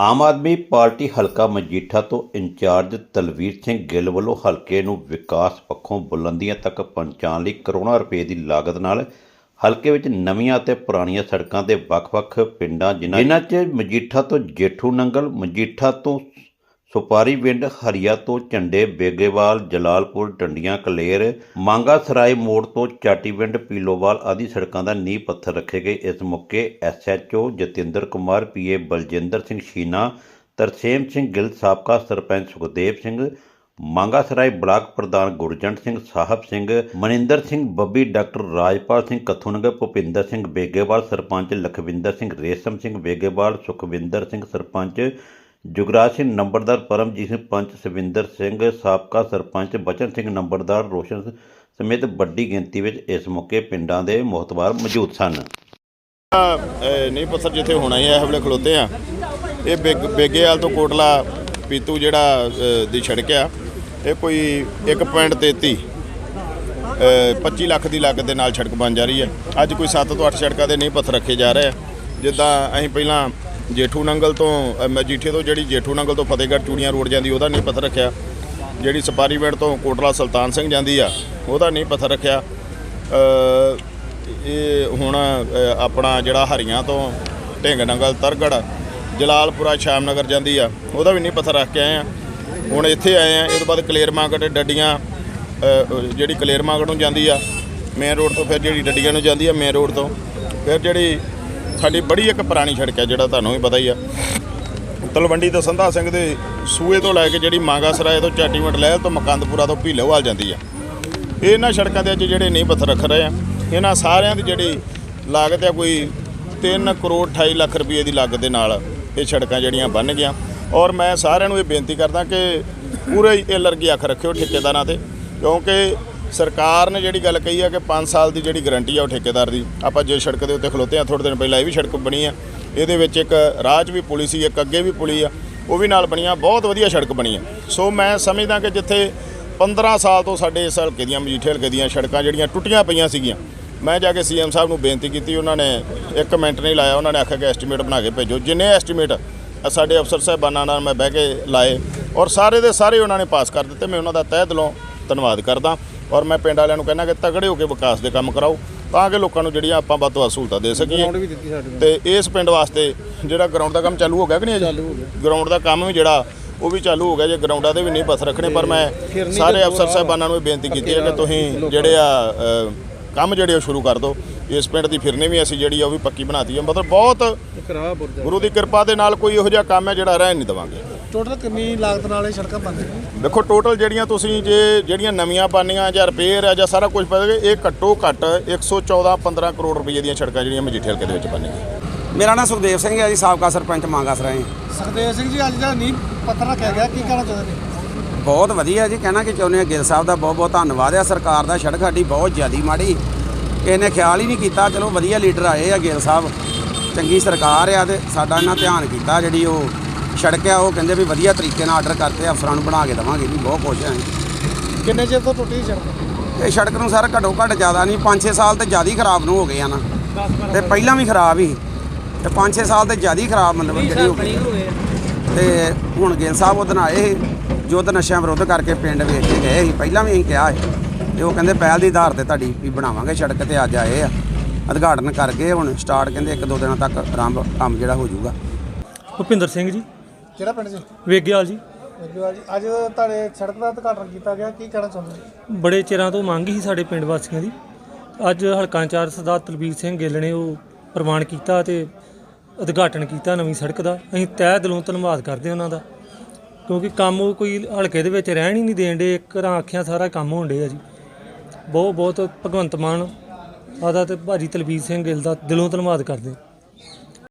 Aam Aadmi party ਹਲਕਾ ਮਜੀਠਾ ਤੋਂ incharge Talvir Singh Gill ਵੱਲੋਂ ਹਲਕੇ ਨੂੰ ਵਿਕਾਸ ਪੱਖੋਂ ਬੁਲੰਦੀਆਂ ਤੱਕ ਪਹੁੰਚਾਉਣ ਲਈ ਕਰੋੜਾਂ ਰੁਪਏ ਦੀ ਲਾਗਤ ਨਾਲ ਹਲਕੇ ਵਿੱਚ ਨਵੀਆਂ ਅਤੇ ਪੁਰਾਣੀਆਂ ਸੜਕਾਂ ਦੇ ਵੱਖ-ਵੱਖ ਪਿੰਡਾਂ, ਜਿਨ੍ਹਾਂ ਜਿਨ੍ਹਾਂ 'ਚ ਮਜੀਠਾ ਤੋਂ ਜੇਠੂ ਨੰਗਲ, ਮਜੀਠਾ ਤੋਂ ਸੁਪਾਰੀ ਵਿੰਡ ਹਰੀਆ ਤੋਂ ਝੰਡੇ ਬੇਗੇਵਾਲ, ਜਲਾਲਪੁਰ ਟੰਡੀਆਂ ਕਲੇਰ ਮੰਗਾ ਸਰਾਏ ਮੋੜ ਤੋਂ ਚਾਟੀਵਿੰਡ ਪੀਲੋਵਾਲ ਆਦਿ ਸੜਕਾਂ ਦਾ ਨੀਂਹ ਪੱਥਰ ਰੱਖੇ ਗਏ। ਇਸ ਮੌਕੇ ਐਸਐਚਓ ਜਤਿੰਦਰ ਕੁਮਾਰ ਪੀਏ ਬਲਜਿੰਦਰ ਸਿੰਘ ਸ਼ੀਨਾ ਤਰਸੇਮ ਸਿੰਘ ਗਿੱਲ, ਸਾਬਕਾ ਸਰਪੰਚ ਸੁਖਦੇਵ ਸਿੰਘ ਮੰਗਾ ਸਰਾਏ ਬਲਾਕ ਪ੍ਰਧਾਨ ਗੁਰਜੰਟ ਸਿੰਘ, ਸਾਹਿਬ ਸਿੰਘ, ਮਨਿੰਦਰ ਸਿੰਘ ਬੱਬੀ, ਡਾਕਟਰ ਰਾਜਪਾਲ ਸਿੰਘ ਕਥੁਨਗ, ਭੁਪਿੰਦਰ ਸਿੰਘ ਬੇਗੇਵਾਲ, ਸਰਪੰਚ ਲਖਵਿੰਦਰ ਸਿੰਘ ਰੇਸ਼ਮ ਸਿੰਘ ਬੇਗੇਵਾਲ, ਸੁਖਵਿੰਦਰ ਸਿੰਘ ਸਰਪੰਚ ਜੁਗਰਾਜ ਸਿੰਘ ਨੰਬਰਦਾਰ ਪਰਮਜੀਤ ਸਿੰਘ ਪੰਚ ਸਵਿੰਦਰ ਸਿੰਘ ਸਾਬਕਾ ਸਰਪੰਚ ਬਚਨ ਸਿੰਘ ਨੰਬਰਦਾਰ ਰੋਸ਼ਨ ਸਮੇਤ ਵੱਡੀ ਗਿਣਤੀ ਵਿੱਚ ਇਸ ਮੌਕੇ ਪਿੰਡਾਂ ਦੇ ਮੋਹਤਵਾਰ ਮੌਜੂਦ ਸਨ। ਅਹ ਨਹੀਂ ਪੱਥਰ ਜਿੱਥੇ ਹੋਣਾ ਹੀ ਹੈ ਇਹ ਵੇਲੇ ਖਲੋਤੇ ਆ। ਇਹ ਬੇਗ- ਬੇਗੇਵਾਲ ਤੋਂ ਕੋਟਲਾ ਪੀਤੂ ਜਿਹੜਾ ਦੀ ਸੜਕ ਆ ਇਹ ਕੋਈ 1.33 ਅਹ, 25 ਲੱਖ ਦੀ ਲਾਗਤ ਦੇ ਨਾਲ ਸੜਕ ਬਣ ਜਾ ਰਹੀ ਹੈ। ਅੱਜ ਕੋਈ 7 ਤੋਂ 8 ਸੜਕਾਂ ਦੇ ਨਹੀਂ ਪੱਥਰ ਰੱਖੇ ਜਾ ਰਹੇ ਆ। ਜਿੱਦਾਂ ਅਸੀਂ ਪਹਿਲਾਂ ਜੇਠੂ ਨੰਗਲ ਤੋਂ ਮਜੀਠੇ ਤੋਂ ਜਿਹੜੀ ਜੇਠੂ ਨੰਗਲ ਤੋਂ ਫਤਿਹਗੜ੍ਹ ਚੂੜੀਆਂ ਰੋਡ ਜਾਂਦੀ, ਉਹਦਾ ਨਹੀਂ ਪੱਥਰ ਰੱਖਿਆ। ਜਿਹੜੀ ਸਪਾਰੀਵੇਂਟ ਤੋਂ ਕੋਟਲਾ ਸੁਲਤਾਨ ਸਿੰਘ ਜਾਂਦੀ ਆ, ਉਹਦਾ ਨਹੀਂ ਪੱਥਰ ਰੱਖਿਆ। ਇਹ ਹੁਣ ਆਪਣਾ ਜਿਹੜਾ ਹਰੀਆਂ ਤੋਂ ਢਿੰਗ ਨੰਗਲ ਤਰਗੜ, ਜਲਾਲਪੁਰਾ ਸ਼ਾਮਨਗਰ ਜਾਂਦੀ ਆ, ਉਹਦਾ ਵੀ ਨਹੀਂ ਪੱਥਰ ਰੱਖ ਕੇ ਆਏ ਆ। ਹੁਣ ਇੱਥੇ ਆਏ ਆ ਇਹ ਤੋਂ ਬਾਅਦ ਕਲੇਰ ਮਾਰਕਟ ਡੱਡੀਆਂ ਜਿਹੜੀ ਕਲੇਰ ਮਾਰਕਟ ਨੂੰ ਜਾਂਦੀ ਆ ਮੇਨ ਰੋਡ ਤੋਂ ਫਿਰ ਜਿਹੜੀ ਡੱਡੀਆਂ ਨੂੰ ਜਾਂਦੀ ਆ ਮੇਨ ਰੋਡ ਤੋਂ। ਫਿਰ ਜਿਹੜੀ ਸਾਡੀ ਬੜੀ ਇੱਕ ਪੁਰਾਣੀ ਸੜਕ ਹੈ, ਜਿਹੜਾ ਤੁਹਾਨੂੰ ਵੀ ਪਤਾ ਹੀ ਆ। ਤਲਵੰਡੀ ਤੋਂ ਸੰਧਾ ਸਿੰਘ ਦੇ ਸੂਏ ਤੋਂ ਲੈ ਕੇ ਜਿਹੜੀ ਮਾਂਗਾ ਸਰਾਏ ਤੋਂ ਚਾਟੀਵਿੰਡ ਲਹਿਲ ਤੋਂ ਮਕੰਦਪੁਰਾ ਤੋਂ ਭੀਲੋਵਾਲ ਜਾਂਦੀ ਆ। ਇਹਨਾਂ ਸੜਕਾਂ ਦੇ ਅੱਜ ਜਿਹੜੇ ਨਹੀਂ ਪੱਥਰ ਰੱਖ ਰਹੇ ਆ, ਇਹਨਾਂ ਸਾਰਿਆਂ ਦੀ ਜਿਹੜੀ ਲਾਗਤ ਆ ਕੋਈ 3 ਕਰੋੜ 28 ਲੱਖ ਰੁਪਏ ਦੀ ਲਾਗਤ ਦੇ ਨਾਲ ਇਹ ਸੜਕਾਂ ਜਿਹੜੀਆਂ ਬਣ ਗਈਆਂ। ਔਰ ਮੈਂ ਸਾਰਿਆਂ ਨੂੰ ਇਹ ਬੇਨਤੀ ਕਰਦਾ ਕਿ ਪੂਰੇ ਹੀ ਇਹ ਲਰਗੀ ਅੱਖ ਰੱਖਿਓ ਠੇਕੇਦਾਰਾਂ ਤੇ, ਕਿਉਂਕਿ ਸਰਕਾਰ ਨੇ ਜਿਹੜੀ ਗੱਲ ਕਹੀ ਆ ਕਿ 5 ਸਾਲ ਦੀ ਜਿਹੜੀ ਗਾਰੰਟੀ ਆ ਉਹ ਠੇਕੇਦਾਰ ਦੀ। ਆਪਾਂ ਜੇ ਸੜਕ ਦੇ ਉੱਤੇ ਖਲੋਤੇ ਆ ਥੋੜੇ ਦਿਨ ਪਹਿਲਾਂ ਇਹ ਵੀ ਸੜਕ ਬਣੀ ਆ। ਇਹਦੇ ਵਿੱਚ ਇੱਕ ਰਾਜ ਵੀ ਪੁਲੀ ਸੀ, ਇੱਕ ਅੱਗੇ ਵੀ ਪੁਲੀ ਆ, ਉਹ ਵੀ ਨਾਲ ਬਣੀ ਆ ਬਹੁਤ ਵਧੀਆ ਸੜਕ ਬਣੀ ਆ। ਸੋ ਮੈਂ ਸਮਝਦਾ ਕਿ ਜਿੱਥੇ 15 ਸਾਲ ਤੋਂ ਸਾਡੇ ਇਸ ਹਲਕੇ ਦੀਆਂ, ਮਜੀਠੇ ਹਲਕੇ ਦੀਆਂ ਸੜਕਾਂ ਜਿਹੜੀਆਂ ਟੁੱਟੀਆਂ ਪਈਆਂ ਸੀਗੀਆਂ, ਮੈਂ ਜਾ ਕੇ ਸੀਐਮ ਸਾਹਿਬ ਨੂੰ ਬੇਨਤੀ ਕੀਤੀ, ਉਹਨਾਂ ਨੇ ਇੱਕ ਮਿੰਟ ਨਹੀਂ ਲਾਇਆ, ਉਹਨਾਂ ਨੇ ਆਖਿਆ ਕਿ ਐਸਟੀਮੇਟ ਬਣਾ ਕੇ ਭੇਜੋ। ਜਿੰਨੇ ਐਸਟੀਮੇਟ ਸਾਡੇ ਅਫਸਰ ਸਾਹਿਬਾਨਾਂ ਨਾਲ ਮੈਂ ਬਹਿ ਕੇ ਲਾਏ, ਔਰ ਸਾਰੇ ਦੇ ਸਾਰੇ ਉਹਨਾਂ ਨੇ ਪਾਸ ਕਰ ਦਿੱਤੇ, ਮੈਂ ਉਹਨਾਂ ਦਾ ਤਹਿ ਦਿਲੋਂ ਧੰਨਵਾਦ ਕਰਦਾ। ਔਰ ਮੈਂ ਪਿੰਡ ਵਾਲਿਆਂ ਨੂੰ ਕਹਿੰਦਾ ਕਿ ਤਗੜੇ ਹੋ ਕੇ ਵਿਕਾਸ ਦੇ ਕੰਮ ਕਰਾਓ ਤਾਂ ਕਿ ਲੋਕਾਂ ਨੂੰ ਜਿਹੜੀਆਂ ਆਪਾਂ ਵੱਧ ਤੋਂ ਵੱਧ ਸਹੂਲਤਾਂ ਦੇ ਸਕੀਏ। ਵੀ ਦਿੱਤੀ ਸਾਡੇ ਤੇ ਇਸ ਪਿੰਡ ਵਾਸਤੇ ਜਿਹੜਾ ਗਰਾਊਂਡ ਦਾ ਕੰਮ ਚਾਲੂ ਹੋ ਗਿਆ ਕਿ ਨਹੀਂ ਚਾਲੂ ਹੋ ਗਿਆ। ਗਰਾਊਂਡ ਦਾ ਕੰਮ ਵੀ ਜਿਹੜਾ ਉਹ ਵੀ ਚਾਲੂ ਹੋ ਗਿਆ ਜੇ ਗਰਾਊਂਡਾਂ ਦੇ ਵੀ ਨਹੀਂ ਪੱਥਰ ਰੱਖਣੇ ਪਰ ਮੈਂ ਸਾਰੇ ਅਫਸਰ ਸਾਹਿਬਾਨਾਂ ਨੂੰ ਇਹ ਬੇਨਤੀ ਕੀਤੀ ਹੈ ਕਿ ਤੁਸੀਂ ਜਿਹੜੇ ਆ ਕੰਮ ਜਿਹੜੇ ਉਹ ਸ਼ੁਰੂ ਕਰ ਦਿਓ। ਇਸ ਪਿੰਡ ਦੀ ਫਿਰਨੀ ਵੀ ਅਸੀਂ ਜਿਹੜੀ ਆ ਉਹ ਵੀ ਪੱਕੀ ਬਣਾਤੀ ਹੈ। ਮਤਲਬ ਬਹੁਤ ਰਾਹ ਗੁਰੂ ਦੀ ਕਿਰਪਾ ਦੇ ਨਾਲ ਕੋਈ ਇਹੋ ਜਿਹਾ ਕੰਮ ਹੈ ਜਿਹੜਾ ਰਹਿਣ ਨਹੀਂ ਦੇਵਾਂਗੇ। ਟੋਟਲ ਕਿੰਨੀ ਲਾਗਤ ਨਾਲ ਇਹ ਸੜਕਾਂ ਬਣਦੀਆਂ ਦੇਖੋ ਟੋਟਲ ਜਿਹੜੀਆਂ ਤੁਸੀਂ ਜੇ ਜਿਹੜੀਆਂ ਨਵੀਆਂ ਬਣਨੀਆਂ ਜਾਂ ਰਿਪੇਅਰ ਹੈ ਜਾਂ ਸਾਰਾ ਕੁਝ ਪਵੇਗਾ ਇਹ ਘੱਟੋ ਘੱਟ 114 15 ਕਰੋੜ ਰੁਪਏ ਦੀਆਂ ਸੜਕਾਂ ਜਿਹੜੀਆਂ ਮਜੀਠੇ ਹਲਕੇ ਦੇ ਵਿੱਚ ਬਣਨਗੀਆਂ ਮੇਰਾ ਨਾਮ ਸੁਖਦੇਵ ਸਿੰਘ ਹੈ ਜੀ ਸਾਬਕਾ ਸਰਪੰਚ ਮੰਗਾਸ ਰਹੇ ਸੁਖਦੇਵ ਸਿੰਘ ਜੀ ਅੱਜ ਦਾ ਨੀਂਹ ਪੱਥਰ ਰੱਖਿਆ ਗਿਆ ਕੀ ਕਹਿਣਾ ਚਾਹੁੰਦੇ ਨੇ? ਬਹੁਤ ਵਧੀਆ ਜੀ ਕਹਿਣਾ ਕਿ ਚਾਹੁੰਦੇ ਆ ਗਿੱਲ ਸਾਹਿਬ ਦਾ ਬਹੁਤ ਬਹੁਤ ਧੰਨਵਾਦ ਆ ਸਰਕਾਰ ਦਾ ਸੜਕ ਸਾਡੀ ਬਹੁਤ ਜ਼ਿਆਦੀ ਮਾੜੀ। ਕਿਸੇ ਨੇ ਖਿਆਲ ਹੀ ਨਹੀਂ ਕੀਤਾ ਚਲੋ ਵਧੀਆ ਲੀਡਰ ਆਏ ਆ ਗਿੱਲ ਸਾਹਿਬ ਚੰਗੀ ਸਰਕਾਰ ਆ ਤੇ ਸਾਡਾ ਇਹਨਾਂ ਧਿਆਨ ਕੀਤਾ ਜਿਹੜੀ ਉਹ ਸੜਕ ਆ ਉਹ ਕਹਿੰਦੇ ਵੀ ਵਧੀਆ ਤਰੀਕੇ ਨਾਲ ਆਰਡਰ ਕਰਤੇ ਅਫਸਰਾਂ ਨੂੰ ਬਣਾ ਕੇ ਦੇਵਾਂਗੇ ਜੀ ਬਹੁਤ ਖੁਸ਼ ਹਾਂ ਜੀ। ਕਿੰਨੇ ਚਿਰ ਤੋਂ ਟੁੱਟੀ ਸੜਕ ਇਹ ਸੜਕ ਨੂੰ ਸਰ ਘੱਟੋ ਘੱਟ ਜ਼ਿਆਦਾ ਨਹੀਂ 5-6 ਸਾਲ ਤੇ ਜ਼ਿਆਦਾ ਹੀ ਖਰਾਬ ਨੂੰ ਹੋ ਗਏ ਆ ਨਾ। ਤੇ ਪਹਿਲਾਂ ਵੀ ਖਰਾਬ ਹੀ ਤੇ 5-6 ਸਾਲ ਤੇ ਜ਼ਿਆਦਾ ਹੀ ਖਰਾਬ ਮਤਲਬ ਜਿਹੜੀ ਹੋ ਗਈ। ਤੇ ਹੁਣ ਗਿੱਲ ਸਾਹਿਬ ਉਹਦਨ ਆਏ ਸੀ, ਯੁੱਧ ਨਸ਼ਿਆਂ ਵਿਰੁੱਧ ਕਰਕੇ ਪਿੰਡ ਵੇਖ ਕੇ ਗਏ ਸੀ। ਪਹਿਲਾਂ ਵੀ ਅਸੀਂ ਕਿਹਾ ਹੈ ਤੇ ਉਹ ਕਹਿੰਦੇ ਪਹਿਲ ਦੀ ਆਧਾਰ ਤੇ ਤੁਹਾਡੀ ਵੀ ਬਣਾਵਾਂਗੇ ਸੜਕ ਤੇ ਅੱਜ ਆਏ ਆ। ਉਦਘਾਟਨ ਕਰ ਗਏ ਹੁਣ ਸਟਾਰਟ ਕਹਿੰਦੇ ਇੱਕ ਦੋ ਦਿਨਾਂ ਤੱਕ ਆਰੰਭ ਕੰਮ ਜਿਹੜਾ ਹੋ ਜਾਊਗਾ। ਭੁਪਿੰਦਰ ਸਿੰਘ ਜੀ। ਕਿਹੜਾ ਪਿੰਡ ਜੀ? ਵੇਗਿਆਲ ਜੀ। ਅੱਗੇ ਜੀ ਅੱਜ ਤੁਹਾਡੇ ਸੜਕ ਦਾ ਉਦਘਾਟਨ ਕੀਤਾ ਗਿਆ ਕੀ ਕਹਿਣਾ ਚਾਹੁੰਦੇ ਬੜੇ ਚਿਰਾਂ ਤੋਂ ਮੰਗ ਸੀ ਸਾਡੇ ਪਿੰਡ ਵਾਸੀਆਂ ਦੀ। ਅੱਜ ਹਲਕਾ ਇੰਚਾਰਜ ਸਰਦਾਰ ਤਲਬੀਰ ਸਿੰਘ ਗਿੱਲ ਨੇ ਉਹ ਪ੍ਰਵਾਨ ਕੀਤਾ ਤੇ ਉਦਘਾਟਨ ਕੀਤਾ ਨਵੀਂ ਸੜਕ ਦਾ। ਅਸੀਂ ਤਹਿ ਦਿਲੋਂ ਧੰਨਵਾਦ ਕਰਦੇ ਉਹਨਾਂ ਦਾ ਕਿਉਂਕਿ ਕੰਮ ਉਹ ਕੋਈ ਹਲਕੇ ਦੇ ਵਿੱਚ ਰਹਿਣ ਹੀ ਨਹੀਂ ਦੇਣ ਦੇ ਇੱਕ ਰਾਂ ਆਖਿਆ ਸਾਰਾ ਕੰਮ ਹੋਣ ਡੇ ਆ ਜੀ। ਬਹੁਤ ਬਹੁਤ ਭਗਵੰਤ ਮਾਨ ਆਦਾ ਤੇ ਭਾਜੀ ਤਲਬੀਰ ਸਿੰਘ ਗਿੱਲ ਦਾ ਦਿਲੋਂ ਧੰਨਵਾਦ ਕਰਦੇ